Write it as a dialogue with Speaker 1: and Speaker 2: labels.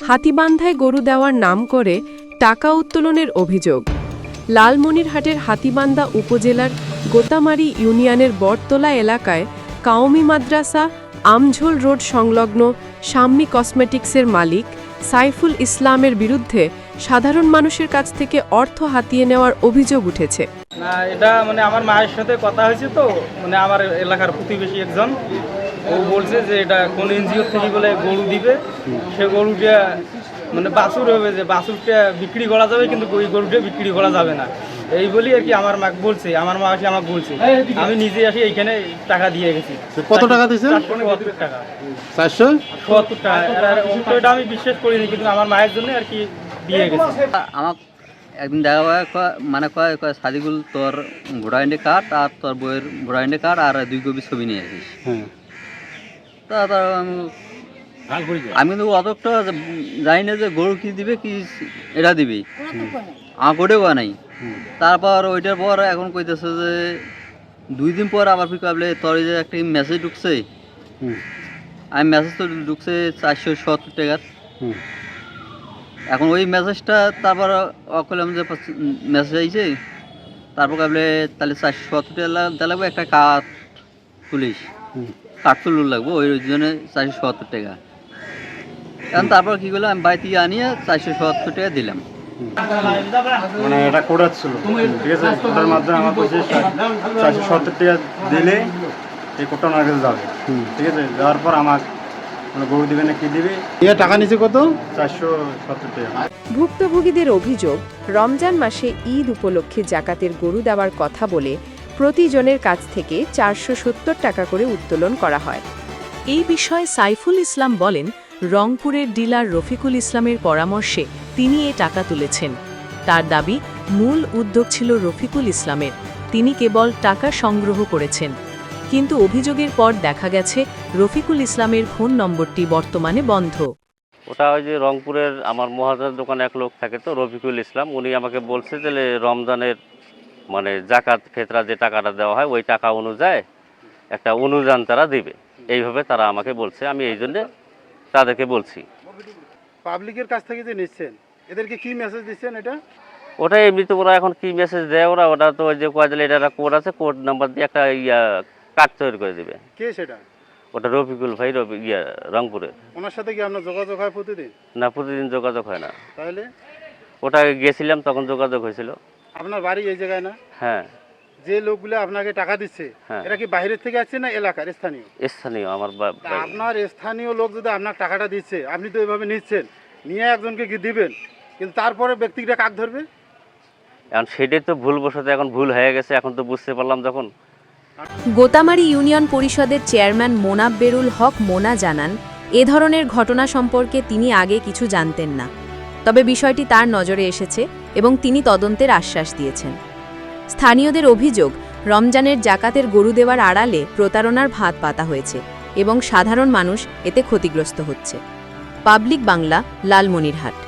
Speaker 1: হাতিবান্ধায় গরু দেওয়ার নাম করে টাকা উত্তোলনের অভিযোগ। লালমনিরহাটের হাতিবান্ধা উপজেলার গোতামারি ইউনিয়নের বটতলা এলাকায় কাওমি মাদ্রাসা, আমঝোল রোড সংলগ্ন শাম্মী কসমেটিক্সের মালিক সাইফুল ইসলামের বিরুদ্ধে সাধারণ মানুষের কাছ থেকে অর্থ হাতিয়ে নেওয়ার অভিযোগ উঠেছে।
Speaker 2: না, এটা মানে আমার মায়ের সাথে কথা হয়েছে তো মানে আমার এলাকার প্রতিবেশী একজন। ও বলছে যে এটা কোন এনজিও থেকে বলে গরু দিবে। সে গরুটা মানে বাছুর হবে যে বাছুরটা বিক্রি করা যাবে কিন্তু ওই গরুটা বিক্রি করা যাবে না। এই বলি আর কি আমার মা বলছে আমার মা এসে আমাকে বলছে। আমি নিজে আসি এইখানে টাকা দিয়ে গেছি।
Speaker 3: কত টাকা দিয়েছেন?
Speaker 2: চারশো সত্তর টাকা।
Speaker 3: চারশো?
Speaker 2: সত্তর টাকা। আর আমি বিশ্বাস করিনি কিন্তু আমার মায়ের জন্য আর কি দিয়ে গেছি।
Speaker 4: আমার একদিন দেখা হয় কয় মানে কয় কয় সাদিকুল তোর ভোটার আইডি কার্ড আর তোর বইয়ের ভোটার আইডি কার্ড আর দুই কপি ছবি নিয়ে আসিস।
Speaker 3: হ্যাঁ।
Speaker 4: তা তার আমি আমি তো অতটা জানি না যে গরু কি দিবে কি এটা দিবি। আমার কোটেও নাই। তারপর ওইটার পর এখন কইতেছে যে দুই দিন পর আবার পিকাবলে তোর এই যে একটা মেসেজ ঢুকছে আমি মেসেজ তো ঢুকছে চারশো সত্তর টাকার।
Speaker 3: হুম।
Speaker 4: এখন ওই মেসেজটা তারপর অকলাম যে মেসেজ আইছে তারপর কাবলে তাহলে চারশো সত্তর টাকা লাগবে একটা কাঠ পুলিশ। তুলুর লাগবে ওই জন্য চারশো সত্তর টাকা। এখন তারপর কী করলাম আমি বাড়ি থেকে আনিয়ে চারশো সত্তর টাকা দিলাম।
Speaker 3: মানে এটা কোডার ছিল ঠিক আছে? কোডার মাধ্যমে আমার পঁচিশ চারশো সত্তর টাকা দিলে এই কোডটা ওনার কাছে যাবে। ঠিক আছে? যাওয়ার পর আমার মানে গরু দিবে না কি দিবে? এ টাকা নিচে কত? চারশো সত্তর টাকা।
Speaker 1: ভুক্তভোগীদের অভিযোগ রমজান মাসে ঈদ উপলক্ষে জাকাতের গরু দেওয়ার কথা বলে প্রতিজনের কাছ থেকে চারশো সত্তর টাকা করে উত্তোলন করা হয়।
Speaker 5: এই বিষয়ে সাইফুল ইসলাম বলেন, রংপুরের ডিলার রফিকুল ইসলামের পরামর্শে তিনি এ টাকা তুলেছেন। তার দাবি, মূল উদ্যোগ ছিল রফিকুল ইসলামের। তিনি কেবল টাকা সংগ্রহ করেছেন। কিন্তু অভিযোগের পর দেখা গেছে, রফিকুল ইসলামের ফোন নম্বরটি বর্তমানে বন্ধ।
Speaker 6: ওটা ওই যে রংপুরের আমার মহাজার দোকানে এক লোক থাকে তো, রফিকুল ইসলাম। উনি আমাকে বলছে যে রমজানের মানে জাকাত ক্ষেত্রা যে টাকাটা দেওয়া হয় ওই টাকা অনুযায়ী একটা অনুদান তারা দিবে। এইভাবে তারা আমাকে বলছে আমি এই জন্যে তাদেরকে বলছি।
Speaker 3: পাবলিকের কাছ থেকে যে নিচ্ছেন এদেরকে কি মেসেজ দিচ্ছেন এটা?
Speaker 6: ওটা এমনিতে ওরা এখন কি মেসেজ দেয় ওরা? ওটা তো ওই যে কয় দিলে এটা একটা কোড আছে কোড নাম্বার দিয়ে একটা ইয়া কার্ড তৈরি করে দেবে।
Speaker 3: কে সেটা?
Speaker 6: ওটা রফিকুল ভাই রবি ইয়া রংপুরে
Speaker 3: ওনার সাথে কি আপনার যোগাযোগ হয় প্রতিদিন?
Speaker 6: না প্রতিদিন যোগাযোগ হয় না।
Speaker 3: তাহলে?
Speaker 6: ওটা গেছিলাম তখন যোগাযোগ হয়েছিল।
Speaker 3: আপনার বাড়ি এই জায়গায় না?
Speaker 6: হ্যাঁ।
Speaker 3: যে লোকগুলো আপনাকে টাকা দিচ্ছে
Speaker 6: হ্যাঁ।
Speaker 3: এরা কি বাইরের থেকে আসছে না এলাকার? স্থানীয়?
Speaker 6: স্থানীয় আমার।
Speaker 3: আপনার স্থানীয় লোক যদি আপনার টাকাটা দিচ্ছে আপনি তো এইভাবে নিচ্ছেন নিয়ে একজনকে কি দিবেন? কিন্তু তারপরে ব্যক্তিটা কাক ধরবে?
Speaker 6: এখন সেটাই তো ভুলবশত এখন ভুল হয়ে গেছে এখন তো বুঝতে পারলাম যখন।
Speaker 7: গোতামারি ইউনিয়ন পরিষদের চেয়ারম্যান মোনাব্বেরুল হক মোনা জানান এ ধরনের ঘটনা সম্পর্কে তিনি আগে কিছু জানতেন না। তবে বিষয়টি তার নজরে এসেছে এবং তিনি তদন্তের আশ্বাস দিয়েছেন। স্থানীয়দের অভিযোগ, রমজানের জাকাতের গরু দেওয়ার আড়ালে প্রতারণার ভাত পাতা হয়েছে এবং সাধারণ মানুষ এতে ক্ষতিগ্রস্ত হচ্ছে। পাবলিক বাংলা, লালমনিরহাট।